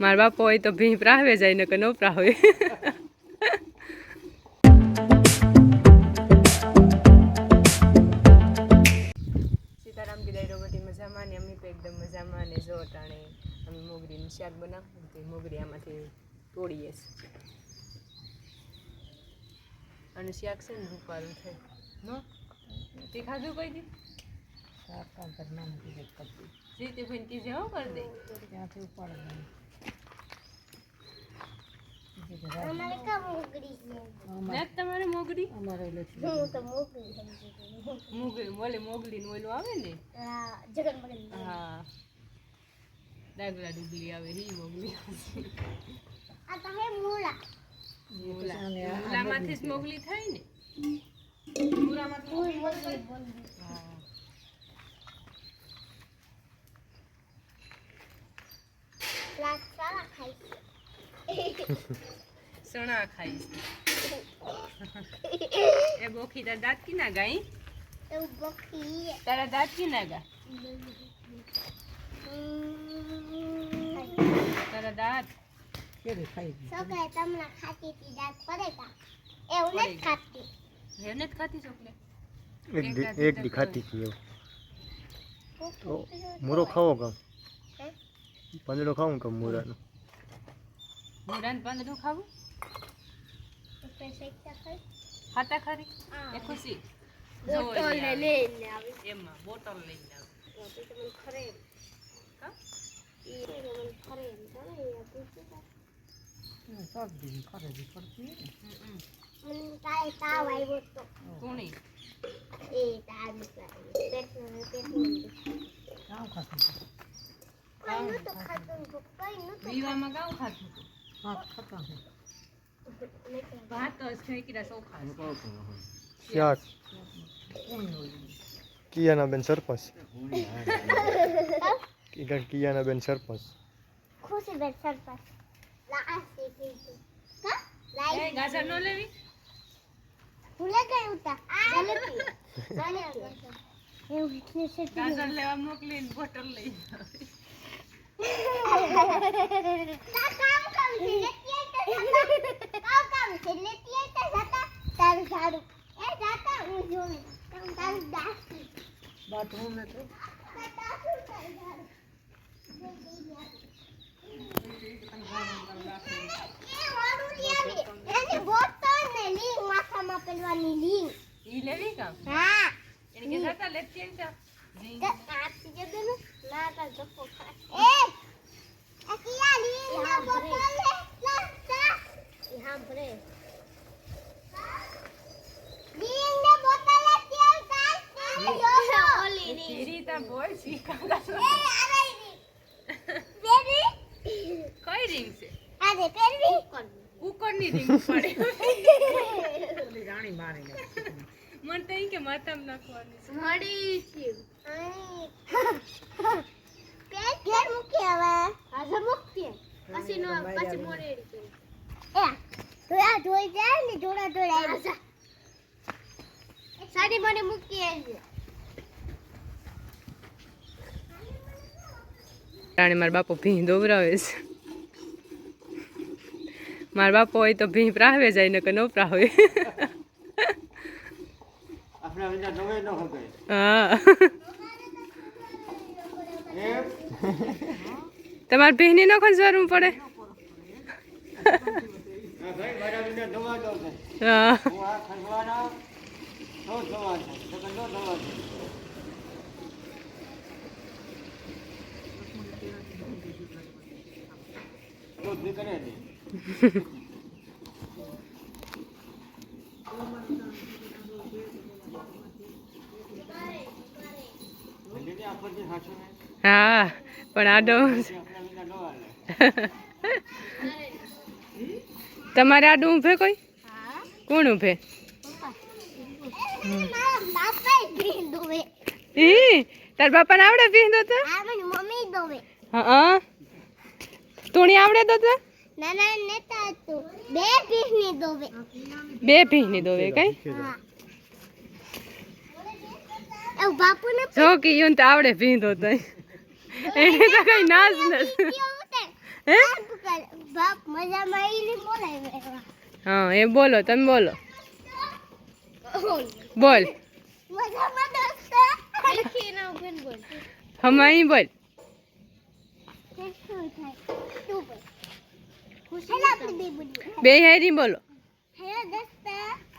મારા બાપો હોય તો ભીં પ્રાહવે જાય ને કે ન પ્રાહવે. સીતારામ ગીરાઈ રોબટી મજામાં ને અમી તો એકદમ મજામાં ને જો અટાણે અમે મોગરીનું શાક બનાવું તે મોગરી આમાંથી તોડીએ છીએ. અને શાક છે ને રૂપારું છે. નો? તે ખાધું કોઈ દી? જી તે ભાઈ કીધે હો કરી દે. અમારે કા મોગરી છે ના તમારે મોગરી હું તો મોગરી સમજી મોગરી બોલે મોગલી નું ઓલું આવે ને? આ જગન મગન હા. ડાગલા ડુગલી આવે ઈ મોગલી આ તો હે મૂળા. મૂલામાંથી જ મોગલી થાય ને? મૂળ મોગરી હા. પ્લાસ સારા ખાય છે. સણા ખાઈશ એ બોખી તારા દાંત કી ના ગાઈ તારા દાંત કી ના ગા તારા દાંત? છોકરા તમને ખાતી હતી દાંત પડે કા? નથી ખાતી. એને જ ખાતી ચોકલેટ? એક એક દી ખાતી હતી એવું. તો મૂરો ખાવો કામ પાંદડો ખાવું કામ મૂરાનો? મુરાનનું ખાવું? ખાતા ખરી? એ ખુશી. બોટલ લઈને આવી. એમાં બોટલ લઈને આવે. તો મને ખરે ખાતું કિયાના બેન સરપંચ. કી- કિયાના બેન સરપંચ. ખુશી બેન સરપંચ ગાજર નો લેવી? ભૂલે ગઈ ઉતા. જલેબી જલેબી એવું ગાજર. લેવા મોકલી બોટલ લઈ બાથરૂમ ને તો તારું સારું એ વાળું લઈ આવી એની બોટલ ને લીંગ માથામાં પેલવાની લીંગ ઈ લેવી કામ હા. એને કે જતા લેતી આવી કઈ રીંગ છે? આદે પેરવી કુકરની રીંગ પડે. મને તો કે માથામાં નાખવાની મળી છે પેટ ઘેર મૂકી હવે આજે મૂકતી પછી નો પછી મોડેડી કરી એ ધોયા ધોઈ જાય ને જોડા જોડા આવી સાડી મને મૂકી આવી રાણી મારા બાપો ભીં દોવરાવે છે. મારા બાપો હોય તો ભીં પ્રાવે જાય ને કે ન પ્રાહવે આપણે વિના નવે ન હોય હા એમ તમારે ભીંની ન ખંજવારવું પડે? હા આપણા પણ આ હાલે તમારે આડું ઊભે કોઈ? કોણ ઊભે મારા બાપા ને તાર બાપાને આવડે ભીંદો તો? હા તુણી આવડે તો તો? ના ના બે બે ભીંની દોવે કઈ? હા જો કે ઈયોને તો આવડે ભીંધો તો. એને તો કઈ નાજ નથી. હે? બાપ મજામાં ઈ બોલાય હા એ બોલો તમે બોલો. બોલ. મજામાં દોસ્તા લખી ના ઉભેન બોલ. હમાઈ બોલી. બે હારી બોલો. હેલો દોસ્તા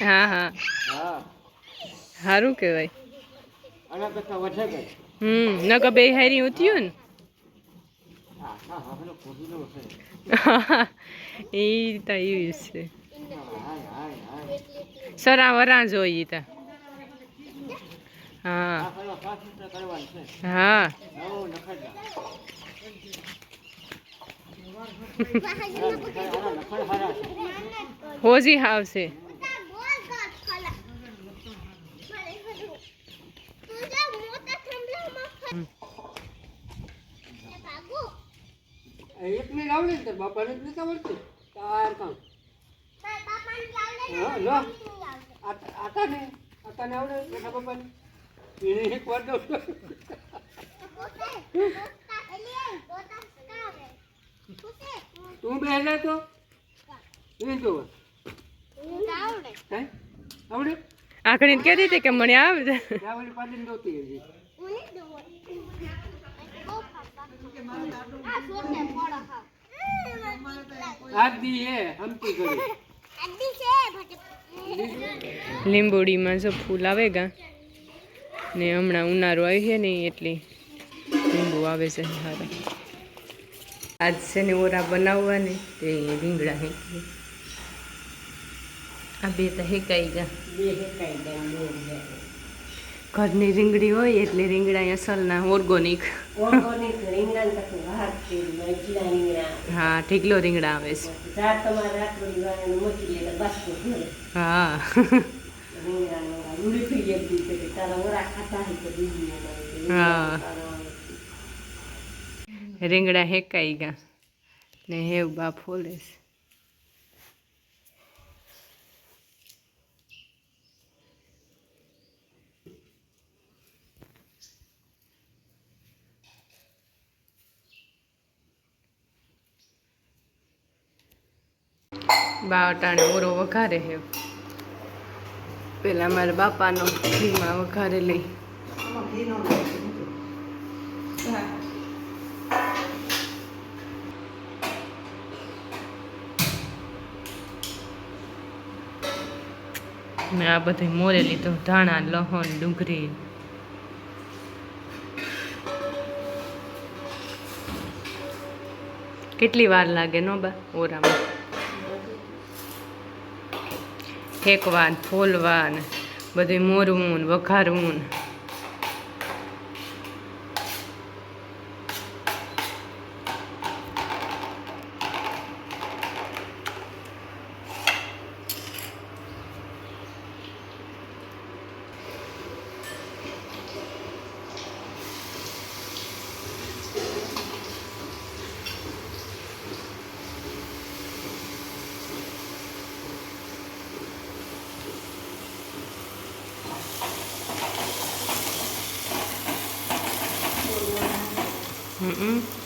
હા હા. સારું કહેવાય. કે હમ નકર બે હારી ઉતર્યું ને. એ તો એવું છે. સરા વરા જોઈએ તા. હા. હા. હોજી આવશે એકને આવડે ને તાર બાપાને જ નથી આવડતું તાર કામ હા લો આ- આટાને આટાને આવડે બેઠા બાપાને એને એક વાર દઉં છું. તું બેસે તો. એ જો આવડે? આખડી કહેતી હતી કે મને આવે ત્યાં પાડીને દોતી હજી. આજ દી હે હમતી કરી લીંબોડીમાં જો ફૂલ આવે ગા. ને હમણાં ઉનાળો આવી છે ને એટલે લીંબુ આવે છે સારા આજ છે ને ઓરા બનાવવાની. તે રીંગણા હેકી આ બે તો હેકાઈ ગયા. ઘરની રીંગણી હોય એટલે રીંગણા અસલના ઓર્ગોનિક. હા ઠીકલો રીંગણા આવે છે. હા. હા. રીંગણા હેકાઈ ગયા. ને હેવ બા ફોલે છે. બા અટાણે ઓરો વઘારે હે. પેલા મારા બાપાનો ઘીમાં વઘારે લઈ. મેં આ બધી મોરે તો ધાણા, લહણ, ડુંગળી. કેટલી વાર લાગે નો બા ઓરામાં? ફેંકવા ફોલવાન ફોલવા ને બધું મોરવું ને વઘારવું ને. હમ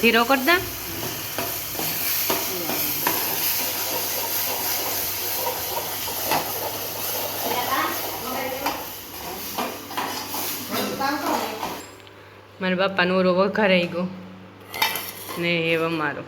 Tiro corta. મારા બાપાનો ઓરો વઘારાઈ ગયો ને એ અમારો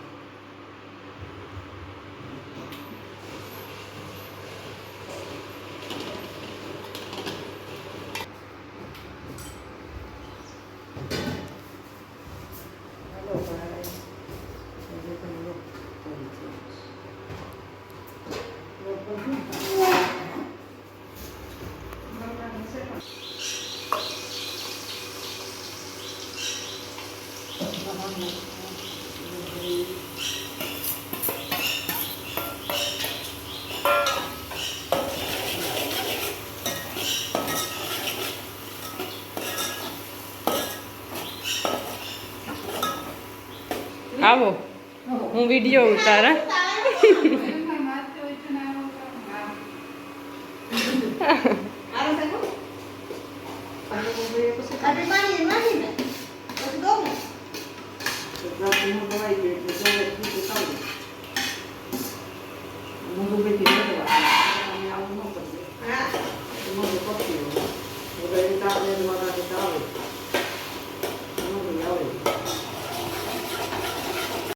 આવો. હું વીડિયો ઉતારા. પાણી